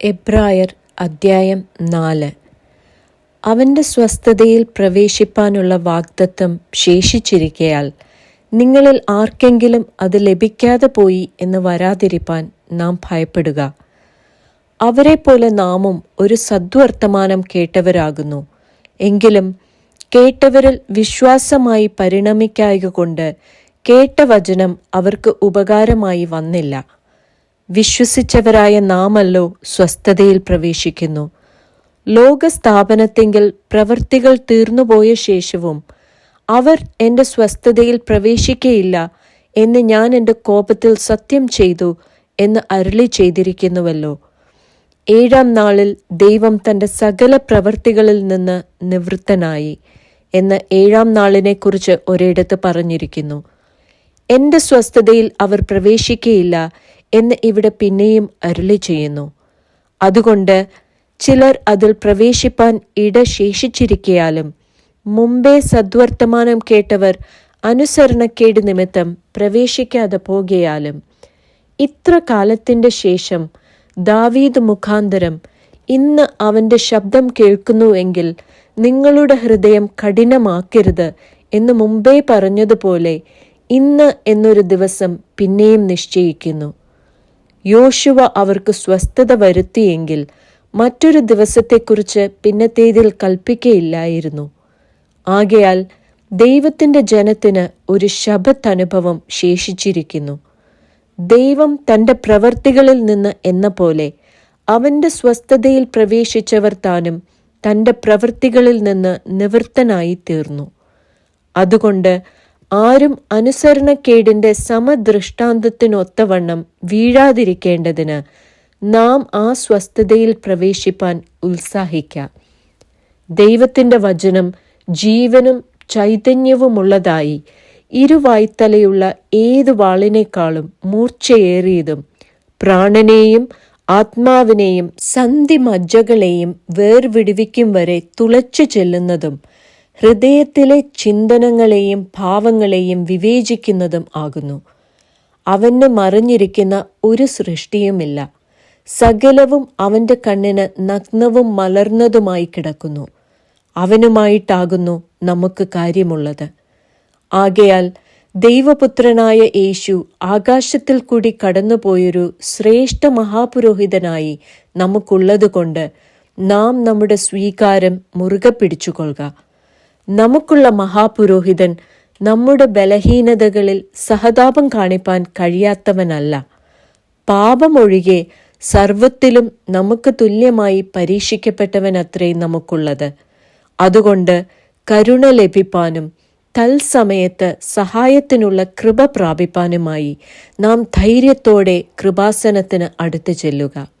എബ്രായർ അദ്ധ്യായം നാല്. അവന്റെ സ്വസ്ഥതയിൽ പ്രവേശിപ്പാനുള്ള വാഗ്ദത്വം ശേഷിച്ചിരിക്കയാൽ നിങ്ങളിൽ ആർക്കെങ്കിലും അത് ലഭിക്കാതെ പോയി എന്ന് വരാതിരിപ്പാൻ നാം ഭയപ്പെടുക. അവരെപ്പോലെ നാമും ഒരു സദ്വർത്തമാനം കേട്ടവരാകുന്നു. എങ്കിലും കേട്ടവരിൽ വിശ്വാസമായി പരിണമിക്കായക കൊണ്ട് കേട്ട വചനം അവർക്ക് ഉപകാരമായി വന്നില്ല. വിശ്വസിച്ചവരായ നാമല്ലോ സ്വസ്ഥതയിൽ പ്രവേശിക്കുന്നു. ലോകസ്ഥാപനത്തെങ്കിൽ പ്രവൃത്തികൾ തീർന്നുപോയ ശേഷവും അവർ എന്റെ സ്വസ്ഥതയിൽ പ്രവേശിക്കയില്ല എന്ന് ഞാൻ എന്റെ കോപത്തിൽ സത്യം ചെയ്തു എന്ന് അരുളി ചെയ്തിരിക്കുന്നുവല്ലോ. ഏഴാം നാളിൽ ദൈവം തന്റെ സകല പ്രവൃത്തികളിൽ നിന്ന് നിവൃത്തനായി എന്ന് ഏഴാം നാളിനെക്കുറിച്ച് ഒരിടത്ത് പറഞ്ഞിരിക്കുന്നു. എന്റെ സ്വസ്ഥതയിൽ അവർ പ്രവേശിക്കയില്ല എന്ന് ഇവിടെ പിന്നെയും അരുളി ചെയ്യുന്നു. അതുകൊണ്ട് ചിലർ അതിൽ പ്രവേശിപ്പാൻ ഇട ശേഷിച്ചിരിക്കയാലും മുമ്പേ സദ്വർത്തമാനം കേട്ടവർ അനുസരണക്കേട് നിമിത്തം പ്രവേശിക്കാതെ പോകയാലും ഇത്ര കാലത്തിന്റെ ശേഷം ദാവീദ് മുഖാന്തരം ഇന്ന് അവന്റെ ശബ്ദം കേൾക്കുന്നുവെങ്കിൽ നിങ്ങളുടെ ഹൃദയം കഠിനമാക്കരുത് എന്ന് മുമ്പേ പറഞ്ഞതുപോലെ ഇന്ന് എന്നൊരു ദിവസം പിന്നെയും നിശ്ചയിക്കുന്നു. യോശുവ അവർക്ക് സ്വസ്ഥത വരുത്തിയെങ്കിൽ മറ്റൊരു ദിവസത്തെക്കുറിച്ച് പിന്നത്തേതിൽ കൽപ്പിക്കയില്ലായിരുന്നു. ആകയാൽ ദൈവത്തിന്റെ ജനത്തിന് ഒരു ശബത്ത് അനുഭവം ശേഷിച്ചിരിക്കുന്നു. ദൈവം തന്റെ പ്രവർത്തികളിൽ നിന്ന് എന്ന പോലെ അവന്റെ സ്വസ്ഥതയിൽ പ്രവേശിച്ചവർ താനും തന്റെ പ്രവൃത്തികളിൽ നിന്ന് നിവൃത്തനായി തീർന്നു അതുകൊണ്ട് ആരും അനുസരണക്കേടിന്റെ സമദൃഷ്ടാന്തത്തിനൊത്തവണ്ണം വീഴാതിരിക്കേണ്ടതിന് നാം ആ സ്വസ്ഥതയിൽ പ്രവേശിപ്പാൻ ഉത്സാഹിക്കാം. ദൈവത്തിന്റെ വചനം ജീവനും ചൈതന്യവുമുള്ളതായി ഇരുവായ്ത്തലയുള്ള ഏതു വാളിനേക്കാളും മൂർച്ചയേറിയതും പ്രാണനെയും ആത്മാവിനെയും സന്ധിമജ്ജകളെയും വേർവിടുവിക്കും വരെ തുളച്ചു ചെല്ലുന്നതും ഹൃദയത്തിലെ ചിന്തനങ്ങളെയും ഭാവങ്ങളെയും വിവേചിക്കുന്നതും ആകുന്നു. അവന് മറിഞ്ഞിരിക്കുന്ന ഒരു സൃഷ്ടിയുമില്ല. സകലവും അവന്റെ കണ്ണിന് നഗ്നവും മലർന്നതുമായി കിടക്കുന്നു. അവനുമായിട്ടാകുന്നു നമുക്ക് കാര്യമുള്ളത്. ആകയാൽ ദൈവപുത്രനായ യേശു ആകാശത്തിൽ കൂടി കടന്നുപോയൊരു ശ്രേഷ്ഠ മഹാപുരോഹിതനായി നമുക്കുള്ളതുകൊണ്ട് നാം നമ്മുടെ സ്വീകാരം മുറുകെ പിടിച്ചുകൊള്ളുക. നമുക്കുള്ള മഹാപുരോഹിതൻ നമ്മുടെ ബലഹീനതകളിൽ സഹതാപം കാണിപ്പാൻ കഴിയാത്തവനല്ല. പാപമൊഴികെ സർവത്തിലും നമുക്ക് തുല്യമായി പരീക്ഷിക്കപ്പെട്ടവനത്രേ നമുക്കുള്ളത്. അതുകൊണ്ട് കരുണ ലഭിപ്പാനും തൽസമയത്ത് സഹായത്തിനുള്ള കൃപ പ്രാപിപ്പാനുമായി നാം ധൈര്യത്തോടെ കൃപാസനത്തിന് അടുത്തു ചെല്ലുക.